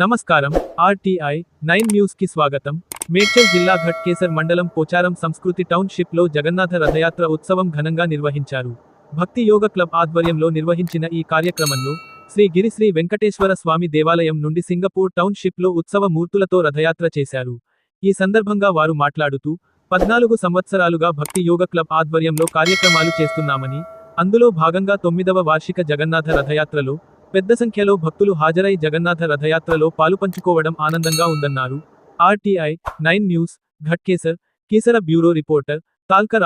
నమస్కారం RTI nine న్యూస్కి స్వాగతం. మేడ్చల్ జిల్లా ఘట్కేసర్ మండలం పోచారం సంస్కృతి టౌన్షిప్లో జగన్నాథ రథయాత్ర ఉత్సవం ఘనంగా నిర్వహించారు. భక్తి యోగ క్లబ్ ఆధ్వర్యంలో నిర్వహించిన ఈ కార్యక్రమంలో శ్రీ గిరిశ్రీ వెంకటేశ్వర స్వామి దేవాలయం నుండి సింగపూర్ టౌన్షిప్లో ఉత్సవ మూర్తులతో రథయాత్ర చేశారు. ఈ సందర్భంగా వారు మాట్లాడుతూ పద్నాలుగు సంవత్సరాలుగా భక్తి యోగ క్లబ్ ఆధ్వర్యంలో కార్యక్రమాలు చేస్తున్నామని అందులో భాగంగా తొమ్మిదవ వార్షిక జగన్నాథ రథయాత్రలో పెద్ద సంఖ్యలో భక్తులు హాజరై జగన్నాథ రథయాత్రలో పాలుపంచుకోవడం ఆనందంగా ఉందన్నారు. RTI nine news Ghatkesar Keesara bureau reporter Talka